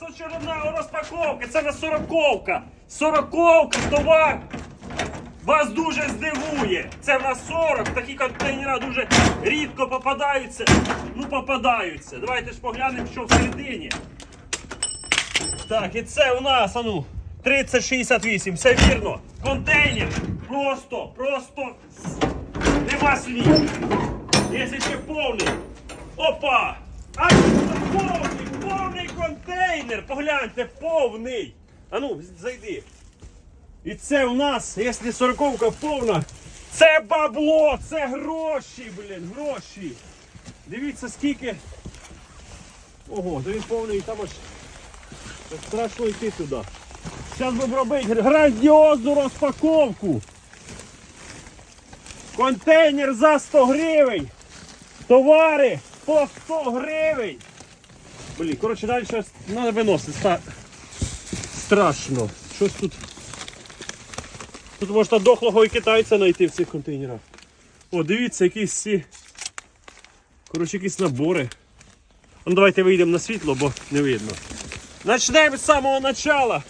нас очередна розпаковка. Це на сороковка. Сороковка, товар. Вас дуже здивує. Це на 40. Такі контейнери дуже рідко попадаються. Ну, попадаються. Давайте ж поглянемо, що всередині. Так, і це у нас, ану, 3068, все вірно. Контейнер. Просто, просто нема слів. Якщо ще повний. Опа! А контейнер! Погляньте, повний! Ану, зайди. І це у нас, якщо сороковка повна, це бабло, це гроші, блін, гроші. Дивіться скільки. Ого, то він повний там аж. Страшно йти туди. Зараз будемо робити грандіозну розпаковку. Контейнер за 100 гривень. Товари по 100 гривень. Блін, коротше, далі щось треба виносити. Страшно. Щось тут. Тут можна дохлого і китайця знайти в цих контейнерах. О, дивіться, якісь ці. Коротше, якісь набори. Ну, давайте вийдемо на світло, бо не видно. Начнемо з самого начала.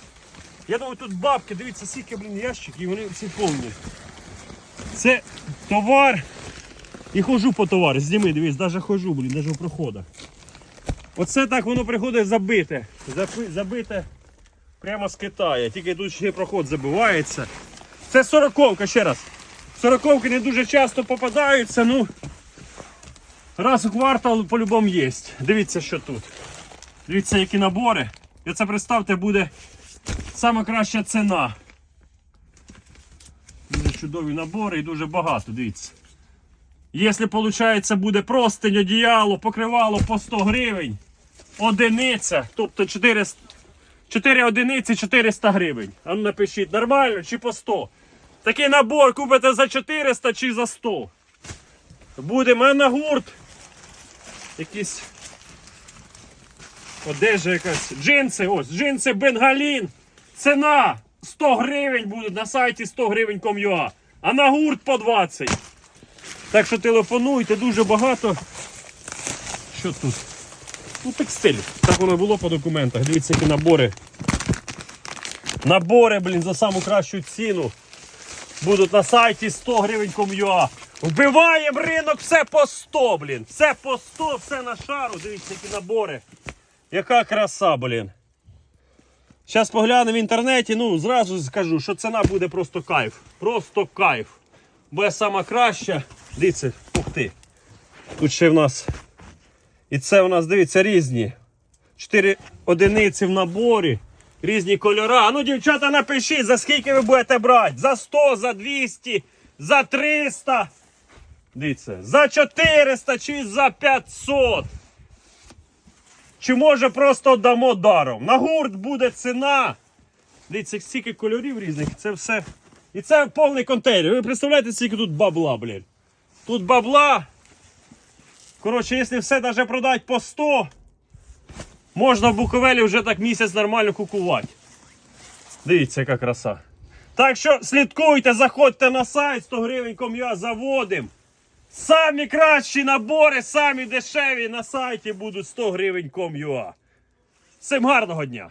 Я думаю, тут бабки, дивіться, скільки, блін, ящиків, і вони всі повні. Це товар. І хожу по товару. Зніми, дивись, навіть хожу, блін, навіть у проходах. Оце так воно приходить забите. Забите прямо з Китаю. Тільки тут ще проход забивається. Це сороковка, ще раз. Сороковки не дуже часто попадаються, ну раз у квартал по-любому є. Дивіться, що тут. Дивіться, які набори. І це представте буде сама краща ціна. Дуже чудові набори і дуже багато, дивіться. Якщо виходить, буде простинь, одіяло, покривало по 100 гривень, одиниця, тобто 4, 4 одиниці 400 гривень. А ну напишіть, нормально чи по 100? Такий набор купите за 400 чи за 100. Буде мене гурт. Якісь одежа якась. Джинси, ось, джинси Бенгалін. Ціна 100 гривень буде на сайті 100 гривень ком'юа. А на гурт по 20. Так що телефонуйте дуже багато. Що тут? Ну, текстиль. Так воно було по документах. Дивіться, які набори. Набори, блін, за саму кращу ціну. Будуть на сайті 100 гривень ком'юа. Вбиваємо ринок все по 100, блін. Все по 100, все на шару. Дивіться, які набори. Яка краса, блін. Зараз погляну в інтернеті, ну зразу скажу, що ціна буде просто кайф. Просто кайф. Бо сама краща. Дивіться, ух ти. Тут ще в нас. І це у нас, дивіться, різні. Чотири одиниці в наборі. Різні кольори. Ну, дівчата, напишіть, за скільки ви будете брати? За 100, за 200, за 300. Дивіться, за 400 чи за 500. Чи може просто дамо даром? На гурт буде ціна. Дивіться, стільки кольорів різних, це все. І це повний контейнер. Ви представляєте, скільки тут бабла, блін. Тут бабла. Коротше, якщо все навіть продати по 100, можна в Буковелі вже так місяць нормально кукувати. Дивіться, яка краса. Так що слідкуйте, заходьте на сайт 100 гривень ком'я заводим. Самі кращі набори, самі дешеві на сайті будуть 100 гривень ком'юа. Всім гарного дня!